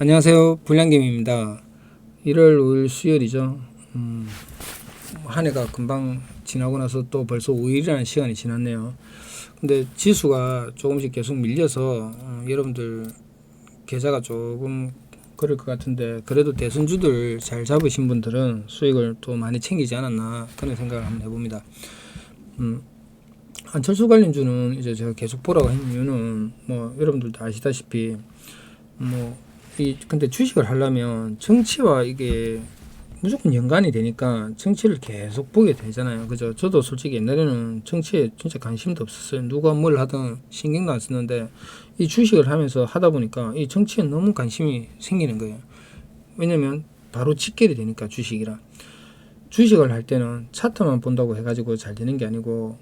안녕하세요. 불량김입니다. 1월 5일 수요일이죠. 음, 한 해가 금방 지나고 나서 또 벌써 5일이라는 시간이 지났네요. 근데 지수가 조금씩 계속 밀려서 어, 여러분들 계좌가 조금 그럴 것 같은데 그래도 대선주들 잘 잡으신 분들은 수익을 또 많이 챙기지 않았나 그런 생각을 한번 해봅니다. 음, 안철수 관련주는 이제 제가 계속 보라고 한 이유는 뭐 여러분들도 아시다시피 뭐 이 근데 주식을 하려면 정치와 이게 무조건 연관이 되니까 정치를 계속 보게 되잖아요. 그죠? 저도 솔직히 옛날에는 정치에 진짜 관심도 없었어요. 누가 뭘 하든 신경도 안 썼는데 이 주식을 하면서 하다 보니까 이 정치에 너무 관심이 생기는 거예요. 왜냐면 바로 직결이 되니까 주식이랑 주식을 할 때는 차트만 본다고 해가지고 잘 되는 게 아니고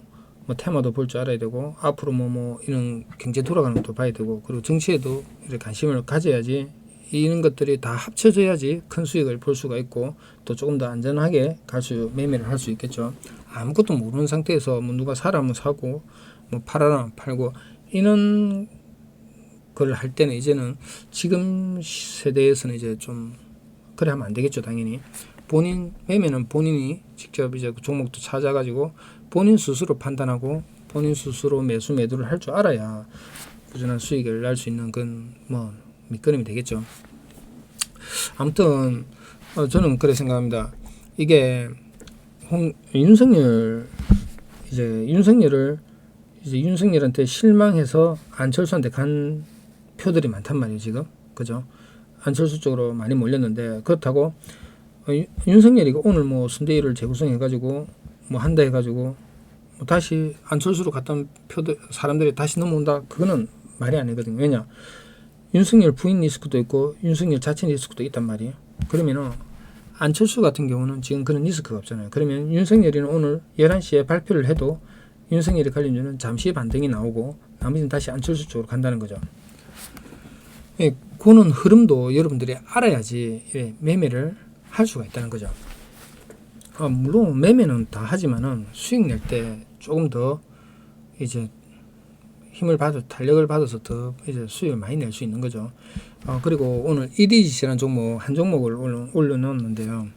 뭐 테마도 볼 줄 알아야 되고 앞으로 뭐뭐 이런 경제 돌아가는 것도 봐야 되고 그리고 정치에도 이렇게 관심을 가져야지 이런 것들이 다 합쳐져야지 큰 수익을 볼 수가 있고 또 조금 더 안전하게 갈 수 매매를 할 수 있겠죠. 아무것도 모르는 상태에서 뭐 누가 사라면 사고 뭐 팔아라 팔고 이런 걸 할 때는 이제는 지금 세대에서는 이제 좀 그래 하면 안 되겠죠 당연히 본인 매매는 본인이 직접 이제 그 종목도 찾아가지고 본인 스스로 판단하고 본인 스스로 매수 매도를 할 줄 알아야 꾸준한 수익을 날 수 있는 그건 뭐 밑거름이 되겠죠. 아무튼 어, 저는 그래 생각합니다. 이게 홍, 윤석열 이제 윤석열을 이제 윤석열한테 실망해서 안철수한테 간 표들이 많단 말이에요 지금 그죠? 안철수 쪽으로 많이 몰렸는데 그렇다고 어, 윤- 윤석열이가 오늘 뭐 순대위를 재구성해가지고 뭐 한다 해가지고 뭐 다시 안철수로 갔던 표들 사람들이 다시 넘어온다 그거는 말이 아니거든요. 왜냐 윤석열 부인 리스크도 있고 윤석열 자체 리스크도 있단 말이에요. 그러면은 안철수 같은 경우는 지금 그런 리스크가 없잖아요. 그러면 윤석열이는 오늘 11시에 발표를 해도 윤석열이 관련주는 잠시 반등이 나오고 나머지는 다시 안철수 쪽으로 간다는 거죠. 예, 그는 흐름도 여러분들이 알아야지 예, 매매를 할 수가 있다는 거죠. 아, 물론 매매는 다 하지만은 수익 낼 때 조금 더 이제 힘을 받아 탄력을 받아서 더 이제 수익을 많이 낼 수 있는 거죠. 어, 그리고 오늘 EDGC라는 종목 한 종목을 올려, 올려놓았는데요.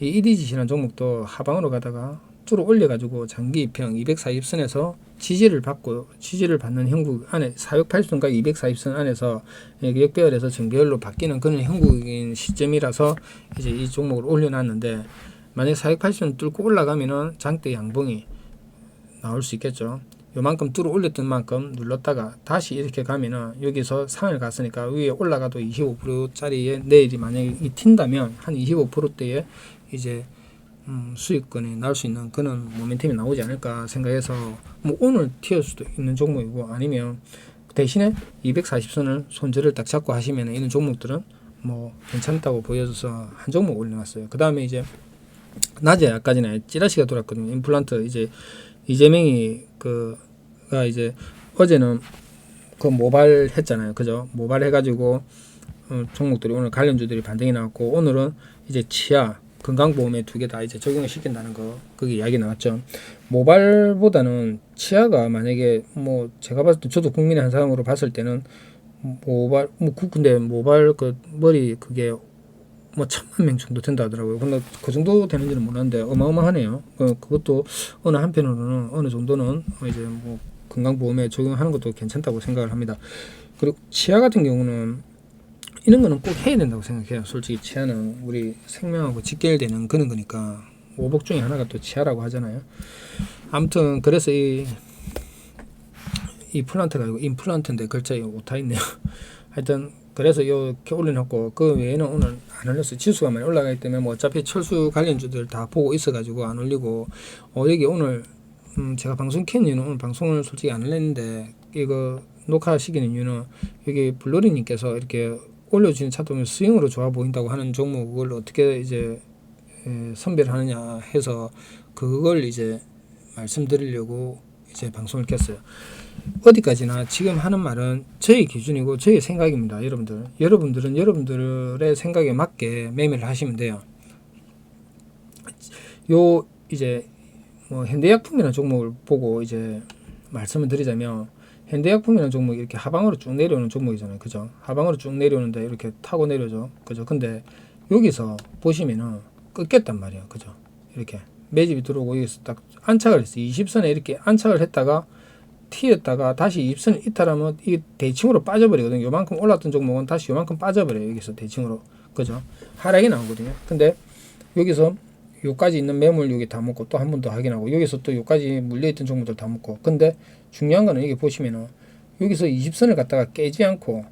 이 EDGC라는 종목도 하방으로 가다가 뚫어 올려가지고 장기 입형 240선에서 지지를 받고 지지를 받는 형국 안에 480선과 240선 안에서 역배열에서 정배열로 바뀌는 그런 형국인 시점이라서 이제 이 종목을 올려놨는데 만약 480선 뚫고 올라가면은 장대 양봉이 나올 수 있겠죠. 요만큼 뚫어 올렸던 만큼 눌렀다가 다시 이렇게 가면은 여기서 상을 갔으니까 위에 올라가도 25%짜리에 내일이 만약에 이 튄다면 한 25%대에 이제 음, 수익권이 나올 수 있는 그런 모멘텀이 나오지 않을까 생각해서 뭐 오늘 튀을 수도 있는 종목이고 아니면 대신에 240선을 손절을 딱 잡고 하시면 이런 종목들은 뭐 괜찮다고 보여져서 한 종목 올려놨어요. 그 다음에 이제 낮에 아까 전에 찌라시가 돌았거든요. 임플란트 이제 이재명이 그 가 이제 어제는 그 모발 했잖아요. 그죠? 모발 해가지고 어, 종목들이 오늘 관련주들이 반등이 나왔고 오늘은 이제 치아 건강보험에 두 개 다 이제 적용을 시킨다는 거 거기 이야기 나왔죠. 모발보다는 치아가 만약에 뭐 제가 봤을 때 저도 국민의 한 사람으로 봤을 때는 모발 뭐 그- 근데 모발 그 머리 그게 뭐 천만 명 정도 된다 하더라고요. 근데 그 정도 되는지는 몰랐는데 어마어마하네요. 그, 그것도 어느 한편으로는 어느 정도는 이제 뭐 건강보험에 적용하는 것도 괜찮다고 생각을 합니다. 그리고 치아 같은 경우는 이런 거는 꼭 해야 된다고 생각해요. 솔직히 치아는 우리 생명하고 직결되는 그런 거니까 오복 중에 하나가 또 치아라고 하잖아요. 아무튼 그래서 이, 이 플란트가 아니고 임플란트인데 글자에 오타 있네요. 하여튼 그래서 이렇게 올려놓고 그 외에는 오늘 안 올렸어요. 지수가 많이 올라가기 때문에 뭐 어차피 철수 관련주들 다 보고 있어가지고 안 올리고 어 여기 오늘 음 제가 방송 켠 이유는 오늘 방송을 솔직히 안 올렸는데 이거 녹화하시기는 이유는 여기 블로리님께서 이렇게 올려주는 차트면 수영으로 좋아 보인다고 하는 종목을 어떻게 이제 에, 선별하느냐 해서 그걸 이제 말씀드리려고 이제 방송을 켰어요. 어디까지나 지금 하는 말은 저희 기준이고 저희 생각입니다. 여러분들. 여러분들은 여러분들의 생각에 맞게 매매를 하시면 돼요. 요 이제 뭐 현대약품이라는 종목을 보고 이제 말씀을 드리자면 현대약품이라는 종목이 이렇게 하방으로 쭉 내려오는 종목이잖아요. 그죠? 하방으로 쭉 내려오는데 이렇게 타고 내려오죠. 그죠? 근데 여기서 보시면은 끊겼단 말이에요. 그죠? 이렇게 매집이 들어오고 여기서 딱 안착을 했어요. 20선에 이렇게 안착을 했다가 튀었다가 다시 20선 이탈하면 이 대칭으로 빠져버리거든요. 요만큼 올랐던 종목은 다시 요만큼 빠져버려요. 여기서 대칭으로. 그죠? 하락이 나오거든요. 근데 여기서 요까지 있는 매물 여기 다 먹고 또 한 번 더 확인하고 여기서 또 요까지 물려있던 종목들 다 먹고 근데 중요한 거는 여기 보시면은 여기서 20선을 갖다가 깨지 않고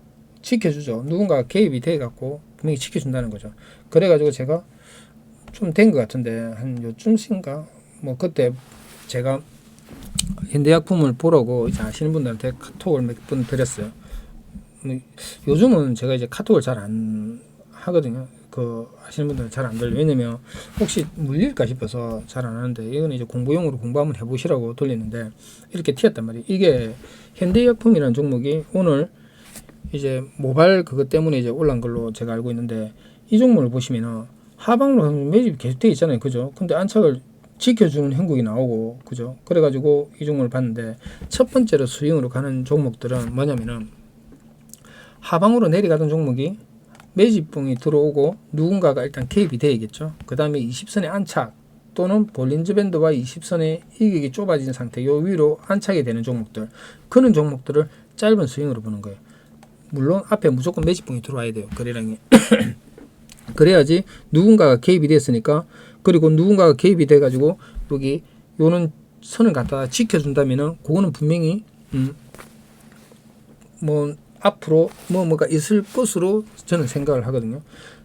지켜주죠. 누군가가 개입이 돼 갖고 분명히 지켜준다는 거죠. 그래가지고 제가 좀 된 것 같은데 한 요쯤인가 뭐 그때 제가 현대약품을 보라고 이제 아시는 분들한테 카톡을 몇 번 드렸어요. 뭐 요즘은 제가 이제 카톡을 잘 안 하거든요. 그 아시는 분들은 잘안 들려. 왜냐면 혹시 물릴까 싶어서 잘 안 하는데 이건 이제 공부용으로 공부 한번 해보시라고 돌리는데 이렇게 튀었단 말이에요. 이게 현대약품이라는 종목이 오늘 이제 모발 그것 때문에 이제 올란 걸로 제가 알고 있는데 이 종목을 보시면은 하방으로 매집이 계속돼 있잖아요. 그죠? 근데 안착을 지켜주는 형국이 나오고 그죠? 그래가지고 이 종목을 봤는데 첫 번째로 스윙으로 가는 종목들은 뭐냐면은 하방으로 내려가던 종목이 매집봉이 들어오고 누군가가 일단 개입이 돼야겠죠. 그 다음에 20선의 안착 또는 볼린즈 밴드와 20선의 이격이 좁아진 상태 요 위로 안착이 되는 종목들 그런 종목들을 짧은 스윙으로 보는 거예요. 물론 앞에 무조건 매집봉이 들어와야 돼요. 거래량이. 그래야지 누군가가 개입이 됐으니까 그리고 누군가가 개입이 돼가지고 여기 요는 선을 갖다가 지켜준다면은 그거는 분명히 음, 뭐 앞으로 뭐 뭐가 있을 것으로 저는 생각을 하거든요.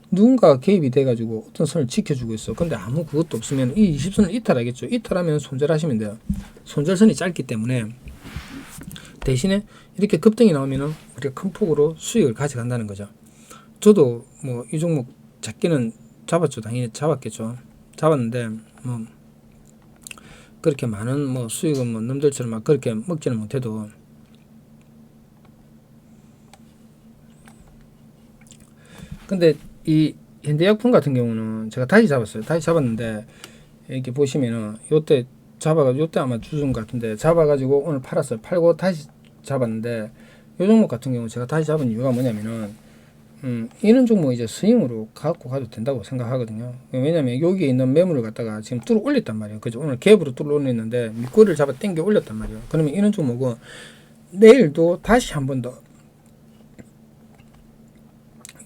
누군가가 개입이 돼가지고 어떤 선을 지켜주고 있어. 근데 아무 그것도 없으면 이 20선을 이탈하겠죠. 이탈하면 손절하시면 돼요. 손절선이 짧기 때문에 대신에 이렇게 급등이 나오면은 우리가 큰 폭으로 수익을 가져간다는 거죠. 저도 뭐 이 종목 잡기는 잡았죠. 당연히 잡았겠죠. 잡았는데 뭐 그렇게 많은 뭐 수익은 뭐 남들처럼 막 그렇게 먹지는 못해도 근데 이 현대약품 같은 경우는 제가 다시 잡았어요. 다시 잡았는데 이렇게 보시면은 요때 잡아가지고 요때 아마 주준 것 같은데 잡아가지고 오늘 팔았어요. 팔고 다시 잡았는데 요 종목 같은 경우 제가 다시 잡은 이유가 뭐냐면은 음, 이런 종목 이제 스윙으로 갖고 가도 된다고 생각하거든요. 왜냐면 여기에 있는 매물을 갖다가 지금 뚫어 올렸단 말이에요. 그죠? 오늘 갭으로 뚫어 올렸는데 밑꼬리를 잡아 당겨 올렸단 말이에요. 그러면 이런 종목은 내일도 다시 한 번 더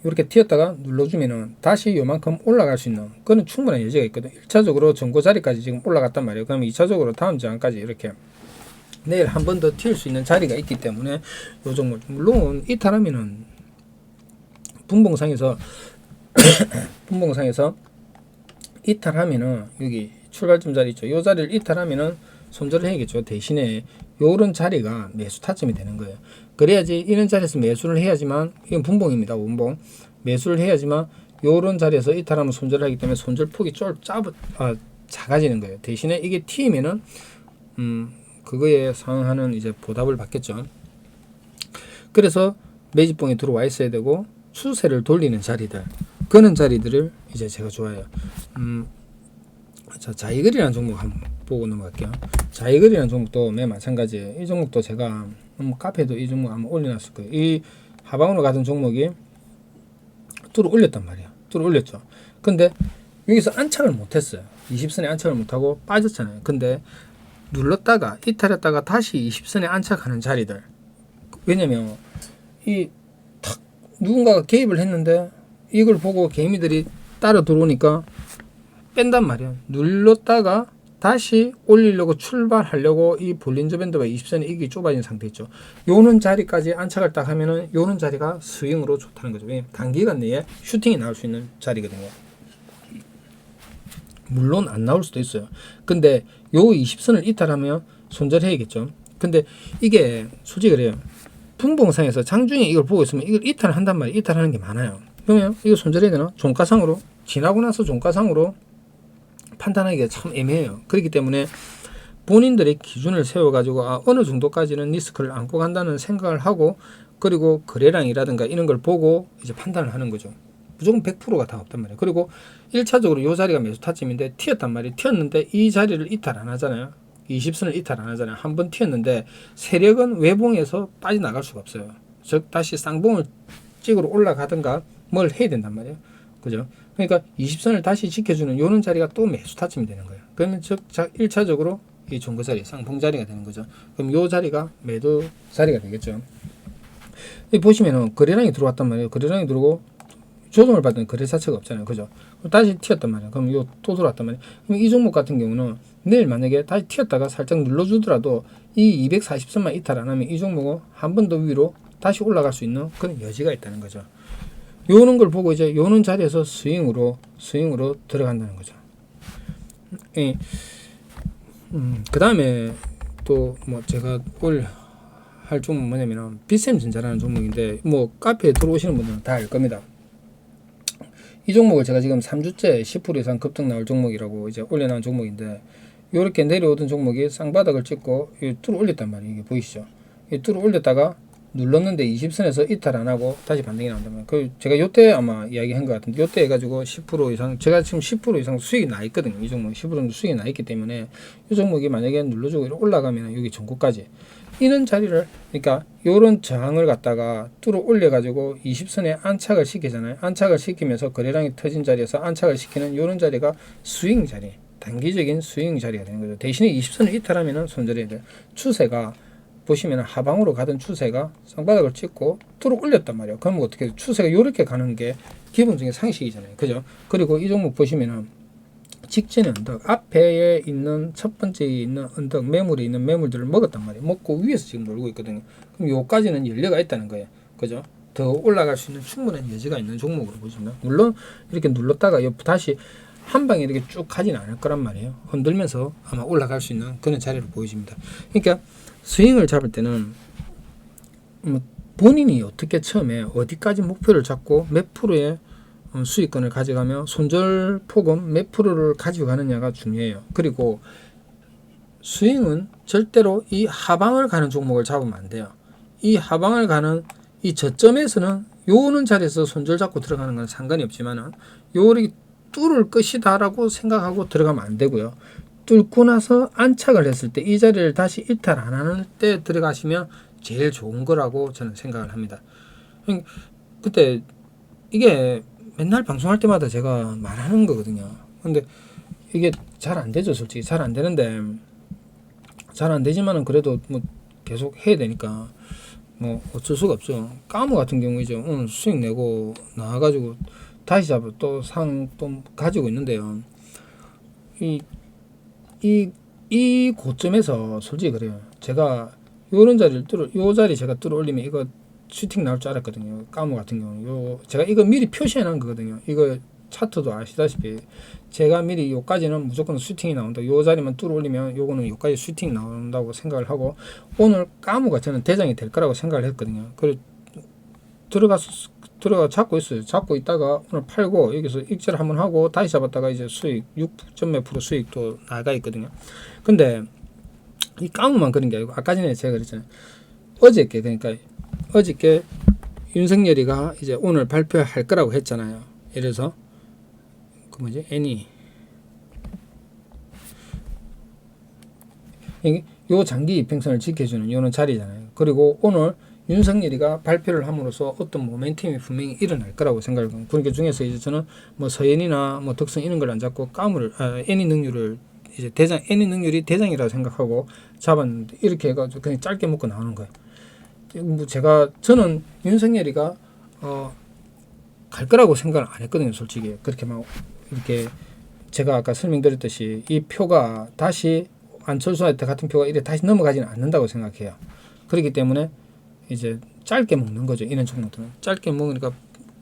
이렇게 튀었다가 눌러주면은 다시 요만큼 올라갈 수 있는 그런 충분한 여지가 있거든. 1차적으로 전고 자리까지 지금 올라갔단 말이에요. 그러면 2차적으로 다음 저항까지 이렇게 내일 한 번 더 튈 수 있는 자리가 있기 때문에 요 종목 물론 이탈하면은 분봉상에서 분봉상에서 이탈하면은 여기 출발점 자리 있죠. 요 자리를 이탈하면은 손절을 해야겠죠. 대신에 요런 자리가 매수 타점이 되는 거예요. 그래야지 이런 자리에서 매수를 해야지만 이건 분봉입니다. 분봉 매수를 해야지만 요런 자리에서 이탈하면 손절을 하기 때문에 손절 폭이 좀 짧아 아, 작아지는 거예요. 대신에 이게 튀면은 음 그거에 상응하는 이제 보답을 받겠죠. 그래서 매집봉이 들어와 있어야 되고 추세를 돌리는 자리들 그런 자리들을 이제 제가 좋아해요. 음, 자 자이글이라는 종목 한번 보고 넘어갈게요. 자이글이라는 종목도 매 마찬가지예요. 이 종목도 제가 음, 카페도 이 종목 한번 올려놨을 거예요. 이 하방으로 가던 종목이 뚫어 올렸단 말이에요. 뚫어 올렸죠. 근데 여기서 안착을 못했어요. 20선에 안착을 못하고 빠졌잖아요. 근데 눌렀다가 이탈했다가 다시 20선에 안착하는 자리들. 왜냐면 이 탁 누군가가 개입을 했는데 이걸 보고 개미들이 따라 들어오니까 뺀단 말이야. 눌렀다가 다시 올리려고 출발하려고 이 볼린저 밴드가 20선에 이게 좁아진 상태 있죠. 요는 자리까지 안착을 딱 하면은 요는 자리가 스윙으로 좋다는 거죠. 단기간 내에 슈팅이 나올 수 있는 자리거든요. 물론 안 나올 수도 있어요. 근데 요 20선을 이탈하면 손절해야겠죠. 근데 이게 솔직히 그래요. 분봉상에서 장중에 이걸 보고 있으면 이걸 이탈을 한단 말이에요. 이탈하는 게 많아요. 그러면 이거 손절해야 되나? 종가상으로 지나고 나서 종가상으로 판단하기가 참 애매해요. 그렇기 때문에 본인들의 기준을 세워가지고 아, 어느 정도까지는 리스크를 안고 간다는 생각을 하고 그리고 거래량이라든가 이런 걸 보고 이제 판단을 하는 거죠. 무조건 100%가 다 없단 말이에요. 그리고 1차적으로 이 자리가 매수 타점인데 튀었단 말이에요. 튀었는데 이 자리를 이탈 안 하잖아요. 20선을 이탈 안 하잖아요. 한 번 튀었는데 세력은 외봉에서 빠져나갈 수가 없어요. 즉 다시 쌍봉을 찍으러 올라가든가 뭘 해야 된단 말이에요. 그죠? 그러니까 20선을 다시 지켜주는 요런 자리가 또 매수 타점이 되는 거예요. 그러면 즉 1차적으로 이 종거 자리, 쌍봉 자리가 되는 거죠. 그럼 요 자리가 매도 자리가 되겠죠. 보시면은 거래량이 들어왔단 말이에요. 거래량이 들어오고 조정을 받은 거래 자체가 없잖아요. 그죠? 다시 튀었단 말이에요. 그럼 요 또 들어왔단 말이에요. 그럼 이 종목 같은 경우는 내일 만약에 다시 튀었다가 살짝 눌러주더라도 이 240선만 이탈 안 하면 이 종목은 한 번 더 위로 다시 올라갈 수 있는 그런 여지가 있다는 거죠. 요는 걸 보고 이제 요는 자리에서 스윙으로 스윙으로 들어간다는 거죠. 예. 음, 그 다음에 또 뭐 제가 올 할 종목 뭐냐면은 비샘전자라는 종목인데 뭐 카페에 들어오시는 분들은 다 알 겁니다. 이 종목을 제가 지금 3주째 10% 이상 급등 나올 종목이라고 이제 올려놓은 종목인데 요렇게 내려오던 종목이 쌍바닥을 찍고 이 뚫어 올렸단 말이에요. 이게 보이시죠? 이 뚫어 올렸다가 눌렀는데 20선에서 이탈 안 하고 다시 반등이 나온다면 그 제가 요때 아마 이야기한 것 같은데 요때 해가지고 10% 이상 제가 지금 10% 이상 수익이 나 있거든요. 이 종목 10% 정도 수익이 나 있기 때문에 이 종목이 만약에 눌러주고 이렇게 올라가면 여기 전고까지 이런 자리를 그러니까 요런 저항을 갖다가 뚫어 올려가지고 20선에 안착을 시키잖아요. 안착을 시키면서 거래량이 터진 자리에서 안착을 시키는 요런 자리가 스윙 자리. 단기적인 스윙 자리가 되는 거죠. 대신에 20선을 이탈하면은 손절해야 돼요. 추세가 보시면 하방으로 가던 추세가 쌍바닥을 찍고 뚫어 올렸단 말이에요. 그럼 어떻게? 추세가 이렇게 가는 게 기본적인 상식이잖아요. 그죠? 그리고 이 종목 보시면은 직전의 언덕 앞에 있는 첫 번째 있는 언덕 매물에 있는 매물들을 먹었단 말이에요. 먹고 위에서 지금 놀고 있거든요. 그럼 요까지는 연료가 있다는 거예요. 그죠? 더 올라갈 수 있는 충분한 여지가 있는 종목으로 보시면 물론 이렇게 눌렀다가 옆 다시 한 방에 이렇게 쭉 가지는 않을 거란 말이에요. 흔들면서 아마 올라갈 수 있는 그런 자리를 보여줍니다. 그러니까 스윙을 잡을 때는 뭐 본인이 어떻게 처음에 어디까지 목표를 잡고 몇 프로의 어, 수익권을 가져가며 손절 폭은 몇 프로를 가지고 가느냐가 중요해요. 그리고 스윙은 절대로 이 하방을 가는 종목을 잡으면 안 돼요. 이 하방을 가는 이 저점에서는 요는 자리에서 손절 잡고 들어가는 건 상관이 없지만은 요리 뚫을 것이다라고 생각하고 들어가면 안 되고요. 뚫고 나서 안착을 했을 때 이 자리를 다시 이탈 안 하는 때 들어가시면 제일 좋은 거라고 저는 생각을 합니다. 음, 그때 이게 맨날 방송할 때마다 제가 말하는 거거든요. 근데 이게 잘 안 되죠, 솔직히 잘 안 되는데 잘 안 되지만은 그래도 뭐 계속 해야 되니까 뭐 어쩔 수가 없죠. 까무 같은 경우이죠. 오늘 수익 내고 나와가지고 다시 잡아 또상 또 가지고 있는데요. 이 이, 이 고점에서 솔직히 그래요. 제가 요런 자리를 뚫어, 요 자리 제가 뚫어 올리면 이거 슈팅 나올 줄 알았거든요. 까무 같은 경우. 요, 제가 이거 미리 표시해 놓은 거거든요. 이거 차트도 아시다시피 제가 미리 요까지는 무조건 슈팅이 나온다. 요 자리만 뚫어 올리면 요거는 요까지 슈팅 나온다고 생각을 하고 오늘 까무가 저는 대장이 될 거라고 생각을 했거든요. 그리고 들어가서 들어가 잡고 있어요. 잡고 있다가 오늘 팔고 여기서 익절 한번 하고 다시 잡았다가 이제 수익 6점 몇 프로 수익도 나가 있거든요. 근데 이 까무만 그런 게 아니고 아까 전에 제가 그랬잖아요. 어저께 그러니까 어저께 윤석열이가 이제 오늘 발표할 거라고 했잖아요. 들어서 그 뭐지 애니 이게 요 장기 이평선을 지켜주는 요는 자리잖아요. 그리고 오늘 윤석열이가 발표를 함으로써 어떤 모멘텀이 분명히 일어날 거라고 생각을 합니다. 그러니까 중에서 이제 저는 뭐 서현이나 뭐 덕성 이런 걸 안 잡고 까무를 아, 애니 능률을 이제 대장 애니 능률이 대장이라고 생각하고 잡았는데 이렇게 해가지고 그냥 짧게 먹고 나오는 거예요. 뭐 제가 저는 윤석열이가 어, 갈 거라고 생각을 안 했거든요, 솔직히 그렇게 막 이렇게 제가 아까 설명드렸듯이 이 표가 다시 안철수한테 같은 표가 이래 다시 넘어가지는 않는다고 생각해요. 그렇기 때문에 이제 짧게 먹는 거죠. 이런 종목들은 짧게 먹으니까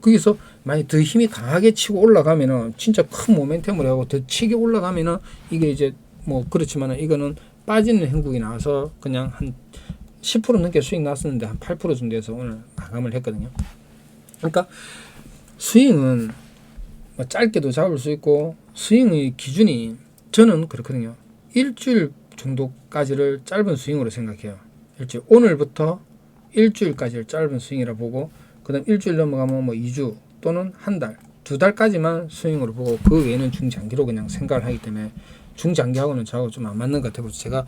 거기서 만약 더 힘이 강하게 치고 올라가면은 진짜 큰 모멘텀을 하고 더 치게 올라가면은 이게 이제 뭐 그렇지만은 이거는 빠지는 행국이 나와서 그냥 한 10% 넘게 수익 났었는데 한 8% 정도에서 오늘 마감을 했거든요. 그러니까 스윙은 뭐 짧게도 잡을 수 있고 스윙의 기준이 저는 그렇거든요. 일주일 정도까지를 짧은 스윙으로 생각해요. 일주일 오늘부터 일주일까지를 짧은 스윙이라 보고 그다음 일주일 넘어가면 뭐 2주 또는 한 달, 두 달까지만 스윙으로 보고 그 외에는 중장기로 그냥 생각을 하기 때문에 중장기하고는 저하고 좀 안 맞는 것 같아서 제가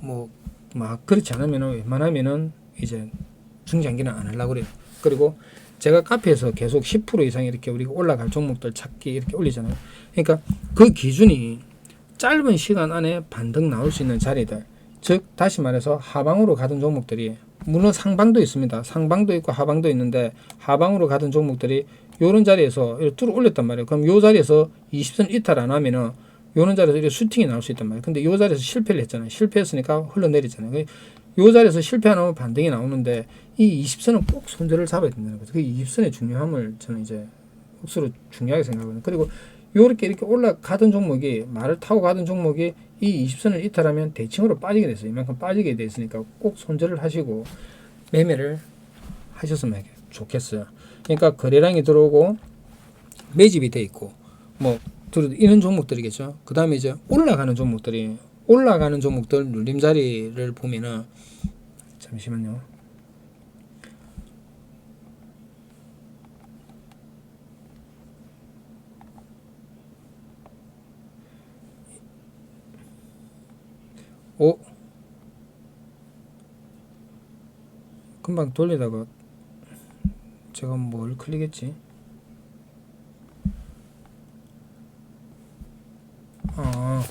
뭐 막 그렇지 않으면은 웬만하면은 이제 중장기는 안 하려고 그래요. 그리고 제가 카페에서 계속 10% 이상 이렇게 우리가 올라갈 종목들 찾기 이렇게 올리잖아요. 그러니까 그 기준이 짧은 시간 안에 반등 나올 수 있는 자리들. 즉 다시 말해서 하방으로 가던 종목들이 물론 상방도 있습니다. 상방도 있고 하방도 있는데 하방으로 가던 종목들이 요런 자리에서 이렇게 뚫어 올렸단 말이에요. 그럼 요 자리에서 20선 이탈 안 하면은 요런 자리에서 이렇게 슈팅이 나올 수 있단 말이에요. 근데 요 자리에서 실패를 했잖아요. 실패했으니까 흘러내리잖아요. 그요 자리에서 실패 안 하면 반등이 나오는데 이 20선은 꼭 손절을 잡아야 된다는 거죠. 그 20선의 중요함을 저는 이제 억수로 중요하게 생각하거든요. 그리고 요렇게 이렇게 올라가던 종목이 말을 타고 가던 종목이 이 20선을 이탈하면 대칭으로 빠지게 됐어요. 이만큼 빠지게 돼 있으니까 꼭 손절을 하시고 매매를 하셨으면 좋겠어요. 그러니까 거래량이 들어오고 매집이 돼 있고 뭐 이런 종목들이겠죠. 그 다음에 이제 올라가는 종목들이 올라가는 종목들 눌림자리를 보면은 잠시만요. 오 금방 돌리다가 제가 뭘 클릭했지? 아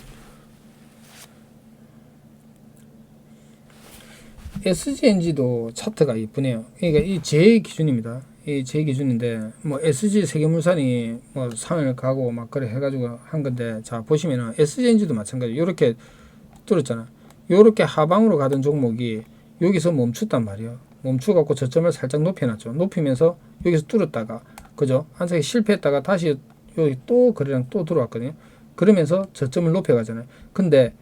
SGNG도 차트가 이쁘네요. 그러니까 이제 기준입니다. 이제 기준인데 뭐 SG 세계물산이 뭐 상을 가고 막 그래 해가지고 한 건데 자 보시면은 SGNG도 마찬가지. 이렇게 뚫었잖아. 요렇게 하방으로 가던 종목이 여기서 멈췄단 말이에요. 멈춰갖고 저점을 살짝 높여놨죠. 높이면서 여기서 뚫었다가 그죠? 한석이 실패했다가 다시 여기 또 거래량 또 들어왔거든요. 그러면서 저점을 높여가잖아요. 근데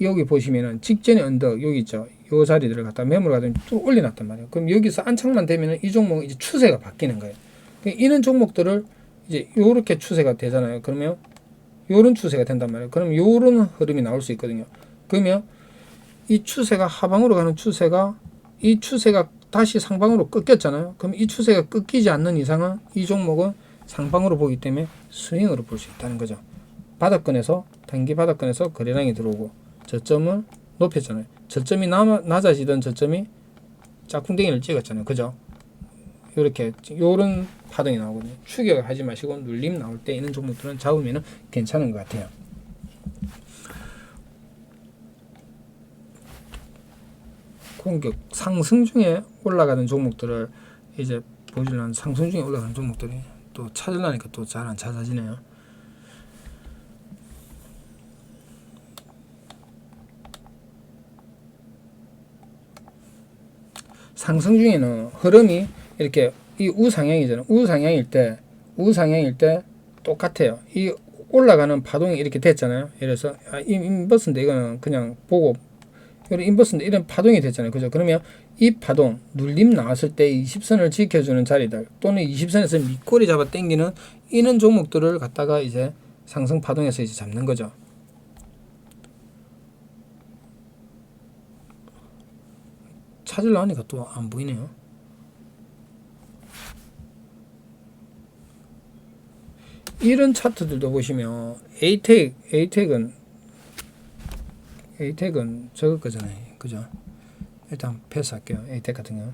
여기 보시면은 직전에 언덕 여기 있죠. 요 자리들을 갖다 매물을 갖다 쭉 올려놨단 말이에요. 그럼 여기서 안착만 되면은 이 종목은 이제 추세가 바뀌는 거예요. 그러니까 이런 종목들을 이제 요렇게 추세가 되잖아요. 그러면 요런 추세가 된단 말이에요. 그럼 요런 흐름이 나올 수 있거든요. 그러면 이 추세가 하방으로 가는 추세가 이 추세가 다시 상방으로 꺾였잖아요. 그럼 이 추세가 꺾이지 않는 이상은 이 종목은 상방으로 보기 때문에 스윙으로 볼 수 있다는 거죠. 바닥권에서 단기 바닥권에서 거래량이 들어오고 저점을 높였잖아요. 저점이 남, 낮아지던 저점이 짝꿍댕이를 찍었잖아요. 그죠? 이렇게 요런 파동이 나오거든요. 추격하지 마시고 눌림 나올 때 있는 종목들은 잡으면 괜찮은 것 같아요. 공격 상승 중에 올라가는 종목들을 이제 보시려면 상승 중에 올라가는 종목들이 또 찾으려니까 또 잘 안 찾아지네요. 상승 중에는 흐름이 이렇게 이 우상향이잖아요. 우상향일 때 우상향일 때 똑같아요. 이 올라가는 파동이 이렇게 됐잖아요. 그래서 아, 이 인버스인데 이거는 그냥 보고 이런 인버스인데 이런 파동이 됐잖아요. 그죠? 그러면 이 파동 눌림 나왔을 때 20선을 지켜주는 자리들 또는 20선에서 밑꼬리 잡아 당기는 이런 종목들을 갖다가 이제 상승 파동에서 이제 잡는 거죠. 찾으려 하니까 또 안 보이네요. 이런 차트들도 보시면 에이텍 에이텍은 에이텍은 저거 거잖아요. 그죠? 일단 패스할게요. 에이텍 같은 경우.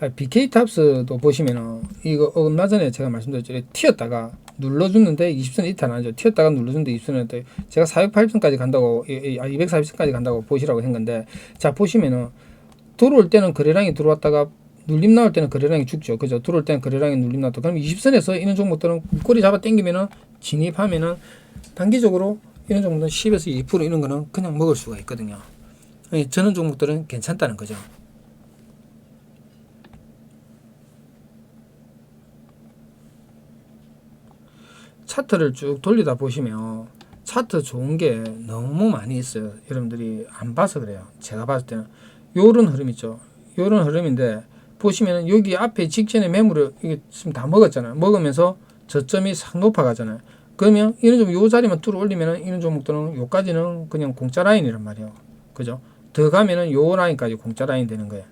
아, BK 탑스도 보시면은 이거 얼마 전에 제가 말씀드렸죠. 튀었다가 눌러주는데 20선 이탈 안 하죠. 튀었다가 눌러주는데 20선인데 제가 480선까지 간다고 아 240선까지 간다고 보시라고 한 건데 자 보시면은 들어올 때는 거래량이 들어왔다가 눌림 나올 때는 거래량이 죽죠. 그죠? 들어올 때는 거래량이 눌림 나왔다. 그럼 20선에서 이런 종목들은 꼬리 잡아 당기면은 진입하면은 단기적으로 이런 종목들은 10에서 2% 이런 거는 그냥 먹을 수가 있거든요. 아니, 저는 종목들은 괜찮다는 거죠. 차트를 쭉 돌리다 보시면 차트 좋은 게 너무 많이 있어요. 여러분들이 안 봐서 그래요. 제가 봤을 때는 요런 흐름 있죠. 요런 흐름인데 보시면은 여기 앞에 직전에 매물을 이게 지금 다 먹었잖아요. 먹으면서 저점이 상 높아가잖아요. 그러면 이런 좀 요 자리만 뚫어 올리면은 이런 종목들은 요까지는 그냥 공짜 라인이란 말이에요. 그죠? 더 가면은 요 라인까지 공짜 라인 되는 거예요.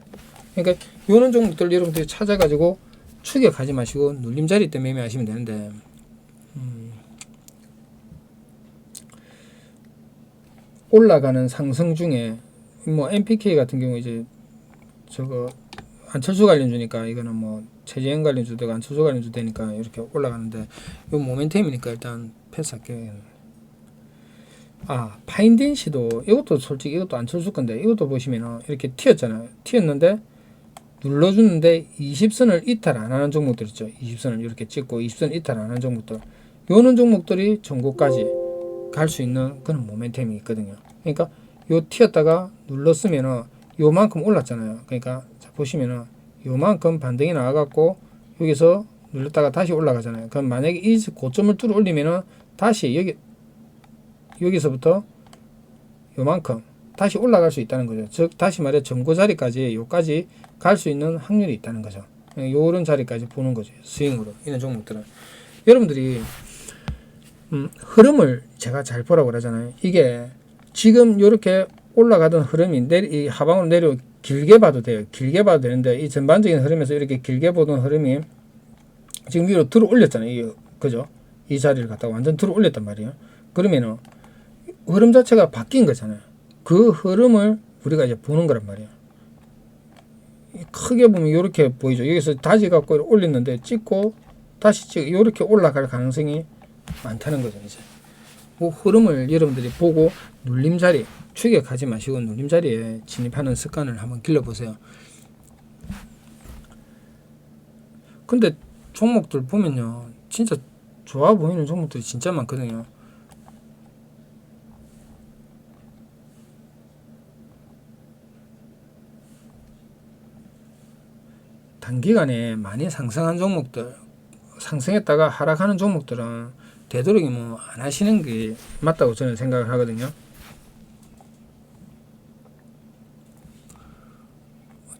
그러니까 요런 종목들 여러분들이 찾아가지고 추격하지 마시고 눌림자리 때 매매하시면 되는데 음 올라가는 상승 중에 뭐 MPK 같은 경우 이제 저거 안철수 관련 주니까 이거는 뭐 최재형 관련주도 안철수 관련주 되니까 이렇게 올라가는데 요 모멘텀이니까 일단 패스할게요. 아 파인덴시도 이것도 솔직히 이것도 안철수 건데 이것도 보시면은 이렇게 튀었잖아요. 튀었는데 눌러주는데 20선을 이탈 안 하는 종목들 있죠. 20선을 이렇게 찍고 20선 이탈 안 하는 종목들. 요는 종목들이 전고까지 갈 수 있는 그런 모멘텀이 있거든요. 그러니까 요 튀었다가 눌렀으면은 요만큼 올랐잖아요. 그러니까 자 보시면은 요만큼 반등이 나와갖고 여기서 눌렀다가 다시 올라가잖아요. 그럼 만약에 이 고점을 뚫어 올리면은 다시 여기 여기서부터 요만큼 다시 올라갈 수 있다는 거죠. 즉 다시 말해 전고 자리까지 요까지 갈 수 있는 확률이 있다는 거죠. 요런 자리까지 보는 거죠. 스윙으로 이런 종목들은 여러분들이 음, 흐름을 제가 잘 보라고 그러잖아요. 이게 지금 이렇게 올라가던 흐름이 내리 이 하방으로 내려 길게 봐도 돼요. 길게 봐도 되는데 이 전반적인 흐름에서 이렇게 길게 보던 흐름이 지금 위로 들어 올렸잖아요. 이, 그죠? 이 자리를 갖다가 완전 들어 올렸단 말이에요. 그러면은 흐름 자체가 바뀐 거잖아요. 그 흐름을 우리가 이제 보는 거란 말이에요. 이 크게 보면 이렇게 보이죠. 여기서 다지 갖고 올렸는데 찍고 다시 찍 이렇게 올라갈 가능성이 많다는 거죠. 이제 그 흐름을 여러분들이 보고 눌림 자리 추격하지 마시고 눌림 자리에 진입하는 습관을 한번 길러보세요. 근데 종목들 보면요, 진짜 좋아 보이는 종목들이 진짜 많거든요. 단기간에 많이 상승한 종목들, 상승했다가 하락하는 종목들은 되도록이면 뭐안 하시는 게 맞다고 저는 생각을 하거든요.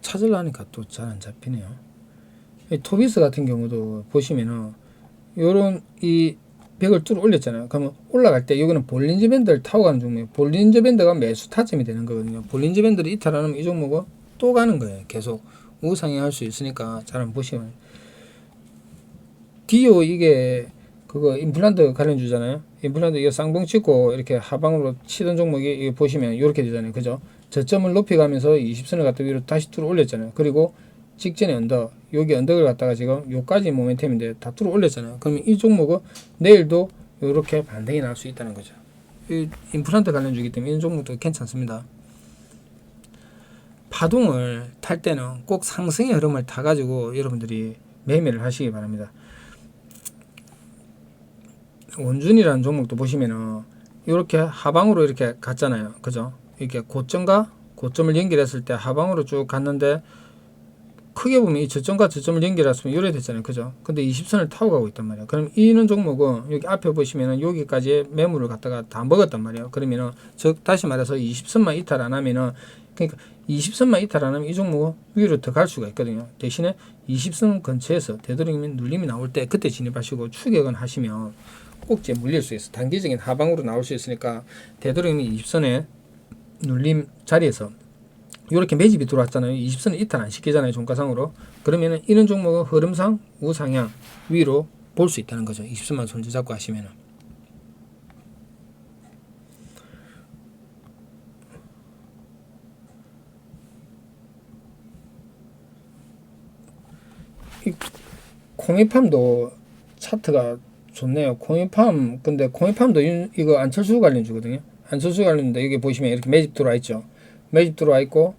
찾으려니까 또 잘 안 잡히네요. 이 토비스 같은 경우도 보시면은 요런 이 벽을 뚫어 올렸잖아요. 그러면 올라갈 때 여기는 볼린저 밴드를 타고 가는 종목이에요. 볼린저 밴드가 매수 타점이 되는 거거든요. 볼린저 밴드를 이탈하면 이 종목은 또 가는 거예요. 계속 우상향할 수 있으니까 잘 한번 보시면 디오 이게 그거 임플란트 관련 주잖아요. 임플란트 이거 쌍봉 찍고 이렇게 하방으로 치던 종목이 이거 보시면 이렇게 되잖아요. 그죠? 저점을 높이 가면서 20선을 갖다 위로 다시 뚫어 올렸잖아요. 그리고 직전에 언덕, 여기 언덕을 갖다가 지금 요까지 모멘텀인데 다 뚫어 올렸잖아요. 그러면 이 종목은 내일도 이렇게 반등이 날 수 있다는 거죠. 이 임플란트 관련 주기 때문에 이 종목도 괜찮습니다. 파동을 탈 때는 꼭 상승의 흐름을 타가지고 여러분들이 매매를 하시기 바랍니다. 원준이라는 종목도 보시면은 이렇게 하방으로 이렇게 갔잖아요. 그죠? 이렇게 고점과 고점을 연결했을 때 하방으로 쭉 갔는데 크게 보면 이 저점과 저점을 연결했으면 이래 됐잖아요. 그죠? 근데 20선을 타고 가고 있단 말이에요. 그럼 이는 종목은 여기 앞에 보시면은 여기까지 매물을 갖다가 다 먹었단 말이에요. 그러면은 즉 다시 말해서 20선만 이탈 안 하면은 그러니까 20선만 이탈 안 하면 이 종목은 위로 더 갈 수가 있거든요. 대신에 20선 근처에서 되도록이면 눌림이 나올 때 그때 진입하시고 추격은 하시면 꼭지에 물릴 수 있어. 단기적인 하방으로 나올 수 있으니까 되도록이면 20선에 눌림 자리에서 이렇게 매집이 들어왔잖아요. 20선을 이탈 안 시키잖아요. 종가상으로. 그러면은 이런 종목은 흐름상 우상향 위로 볼 수 있다는 거죠. 20선만 손질 잡고 하시면은. 이 코미팜도 차트가 좋네요. 코미팜 근데 코미팜도 이- 이거 안철수 관련주거든요. 안철수 관련인데 여기 보시면 이렇게 매집 들어와 있죠. 매집 들어와 있고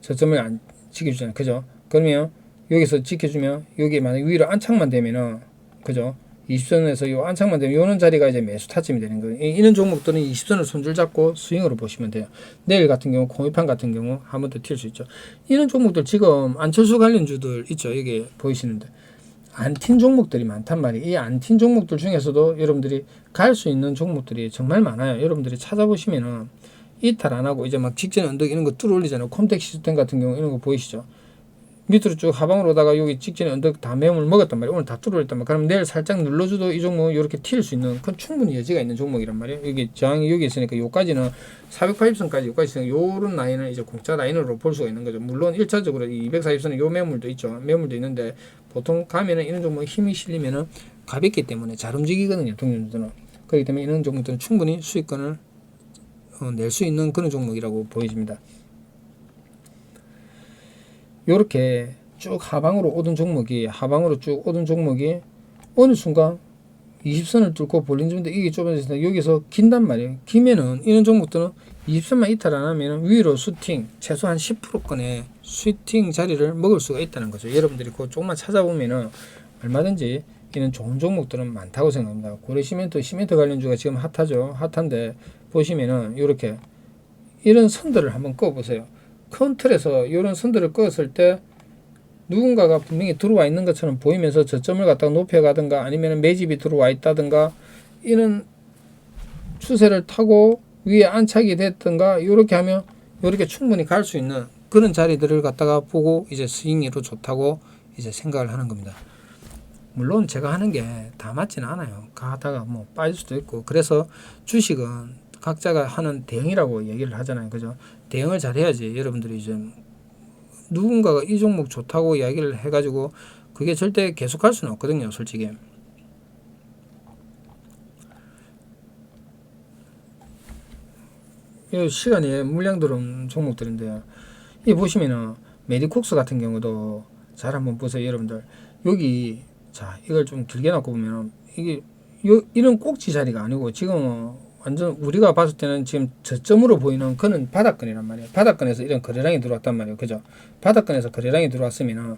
저점을 안 지켜주잖아요. 그죠? 그러면 여기서 지켜주면 여기 만약 위로 안착만 되면은 그죠? 20선에서 요 안착만 되면 요는 자리가 이제 매수 타점이 되는 거예요. 이- 이런 종목들은 20선을 손줄 잡고 스윙으로 보시면 돼요. 내일 같은 경우 공유판 같은 경우 한 번 더 튈 수 있죠. 이런 종목들 지금 안철수 관련주들 있죠. 여기 보이시는데 안 튄 종목들이 많단 말이에요. 이 안 튄 종목들 중에서도 여러분들이 갈 수 있는 종목들이 정말 많아요. 여러분들이 찾아보시면은 이탈 안 하고 이제 막 직전 언덕 이런 거 뚫어 올리잖아요. 콤텍 시스템 같은 경우 이런 거 보이시죠? 밑으로 쭉 하방으로 오다가 여기 직전에 언덕 다 매물 먹었단 말이에요. 오늘 다 뚫어 올렸단 말이에요. 그럼 내일 살짝 눌러줘도 이 종목 이렇게 튈 수 있는 그건 충분히 여지가 있는 종목이란 말이에요. 여기 저항이 여기 있으니까 요까지는 480선까지 요까지 있으니까 요런 라인은 이제 공짜 라인으로 볼 수가 있는 거죠. 물론 1차적으로 이 240선은 요 매물도 있죠. 매물도 있는데 보통 가면은 이런 종목 힘이 실리면은 가볍기 때문에 잘 움직이거든요. 동료들은. 그렇기 때문에 이런 종목들은 충분히 수익권을 어, 낼수 있는 그런 종목이라고 보여집니다. 요렇게 쭉 하방으로 오던 종목이 하방으로 쭉 오던 종목이 어느 순간 20선을 뚫고 볼린즈인데 이게 좁아져서 여기서 긴단 말이에요. 기면은 이런 종목들은 20선만 이탈 안 하면 위로 수팅 최소 한 10%권의 수팅 자리를 먹을 수가 있다는 거죠. 여러분들이 그 조금만 찾아보면은 얼마든지 이런 좋은 종목들은 많다고 생각합니다. 고래 시멘트, 시멘트 관련주가 지금 핫하죠. 핫한데 보시면은 이렇게 이런 선들을 한번 꺼보세요. 큰 틀에서 이런 선들을 껐을 때 누군가가 분명히 들어와 있는 것처럼 보이면서 저점을 갖다가 높여가든가 아니면 매집이 들어와 있다든가 이런 추세를 타고 위에 안착이 됐든가 이렇게 하면 이렇게 충분히 갈 수 있는 그런 자리들을 갖다가 보고 이제 스윙으로 좋다고 이제 생각을 하는 겁니다. 물론 제가 하는 게 다 맞지는 않아요. 가다가 뭐 빠질 수도 있고 그래서 주식은 각자가 하는 대응이라고 얘기를 하잖아요. 그죠? 대응을 잘 해야지 여러분들이 이제 누군가가 이 종목 좋다고 이야기를 해가지고 그게 절대 계속할 수는 없거든요, 솔직히. 이 시간이 물량 들어온 종목들인데 이 보시면은 메디콕스 같은 경우도 잘 한번 보세요, 여러분들. 여기 자 이걸 좀 길게 놓고 보면은 이게 요, 이런 꼭지 자리가 아니고 지금 완전 우리가 봤을 때는 지금 저점으로 보이는 그는 바닥권이란 말이에요. 바닥권에서 이런 거래량이 들어왔단 말이에요. 그죠? 바닥권에서 거래량이 들어왔으면은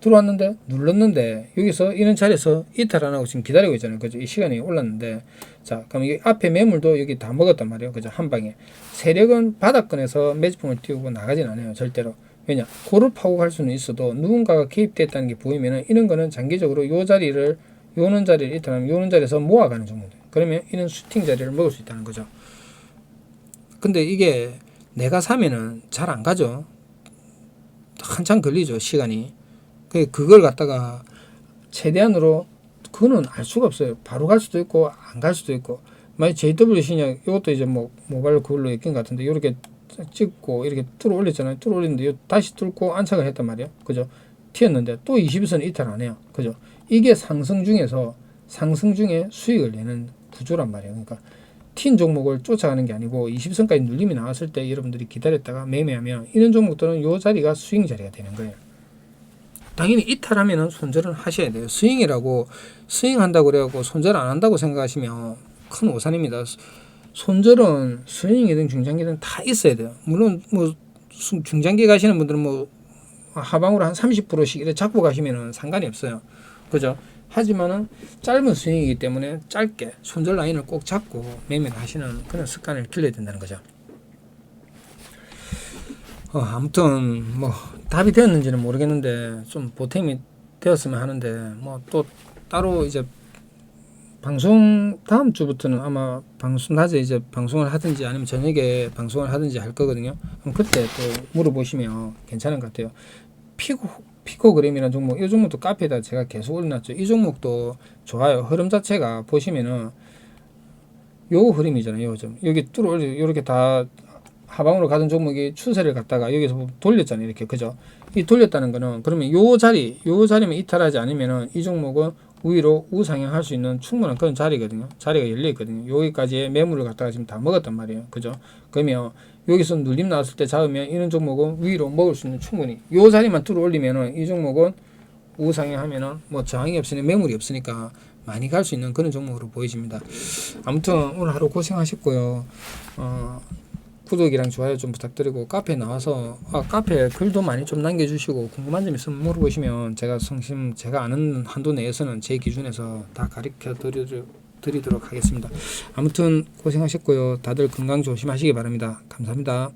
들어왔는데 눌렀는데 여기서 이런 자리에서 이탈 안 하고 지금 기다리고 있잖아요. 그죠? 이 시간이 올랐는데 자 그럼 이 앞에 매물도 여기 다 먹었단 말이에요. 그죠? 한 방에 세력은 바닥권에서 매집품을 띄우고 나가진 않아요. 절대로. 왜냐? 고를 파고 갈 수는 있어도 누군가가 개입됐다는 게 보이면은 이런 거는 장기적으로 요 자리를 요는 자리를 이탈하면 요는 자리에서 모아가는 정도들. 그러면 이런 슈팅 자리를 먹을 수 있다는 거죠. 근데 이게 내가 사면은 잘 안 가죠. 한참 걸리죠 시간이. 그 그걸 갖다가 최대한으로 그거는 알 수가 없어요. 바로 갈 수도 있고 안 갈 수도 있고. 만약 JW 신약 이것도 이제 뭐 모바일 그걸로 있긴 같은데 이렇게 찍고 이렇게 뚫어 올렸잖아요. 뚫어 올렸는데 요 다시 뚫고 안착을 했단 말이에요. 그죠? 튀었는데 또 20선 이탈 안 해요. 그죠? 이게 상승 중에서 상승 중에 수익을 내는 구조란 말이에요. 그러니까 튄 종목을 쫓아가는 게 아니고 20선까지 눌림이 나왔을 때 여러분들이 기다렸다가 매매하면 이런 종목들은 요 자리가 스윙 자리가 되는 거예요. 당연히 이탈하면은 손절은 하셔야 돼요. 스윙이라고 스윙한다고 그래갖고 손절 안 한다고 생각하시면 큰 오산입니다. 손절은 스윙이든 중장기든 다 있어야 돼요. 물론 뭐 수- 중장기 가시는 분들은 뭐 하방으로 한 30%씩 이렇게 잡고 가시면은 상관이 없어요. 그죠? 하지만은 짧은 스윙이기 때문에 짧게 손절 라인을 꼭 잡고 매매를 하시는 그런 습관을 길러야 된다는 거죠. 어, 아무튼 뭐 답이 되었는지는 모르겠는데 좀 보탬이 되었으면 하는데 뭐 또 따로 이제 방송 다음 주부터는 아마 방송 낮에 이제 방송을 하든지 아니면 저녁에 방송을 하든지 할 거거든요. 그럼 그때 또 물어보시면 괜찮은 것 같아요. 피고 피코그램이라는 종목, 이 종목도 카페에다 제가 계속 올려놨죠. 이 종목도 좋아요. 흐름 자체가 보시면은 요 흐름이잖아요. 요즘 여기 뚫어 올려 이렇게 다 하방으로 가던 종목이 추세를 갖다가 여기서 돌렸잖아요. 이렇게 그죠? 이 돌렸다는 거는 그러면 요 자리, 요 자리면 이탈하지 않으면은 이 종목은 위로 우상향할 수 있는 충분한 그런 자리거든요. 자리가 열려 있거든요. 여기까지의 매물을 갖다가 지금 다 먹었단 말이에요. 그죠? 그러면 여기서 눌림 나왔을 때 잡으면 이런 종목은 위로 먹을 수 있는 충분히 요 자리만 뚫어 올리면은 이 종목은 우상향하면은 뭐 저항이 없으니 매물이 없으니까 많이 갈 수 있는 그런 종목으로 보여집니다. 아무튼 오늘 하루 고생하셨고요. 어, 구독이랑 좋아요 좀 부탁드리고 카페 나와서 아 카페 글도 많이 좀 남겨주시고 궁금한 점 있으면 물어보시면 제가 성심 제가 아는 한도 내에서는 제 기준에서 다 가르쳐 드리도록 드리도록 하겠습니다. 아무튼 고생하셨고요. 다들 건강 조심하시기 바랍니다. 감사합니다.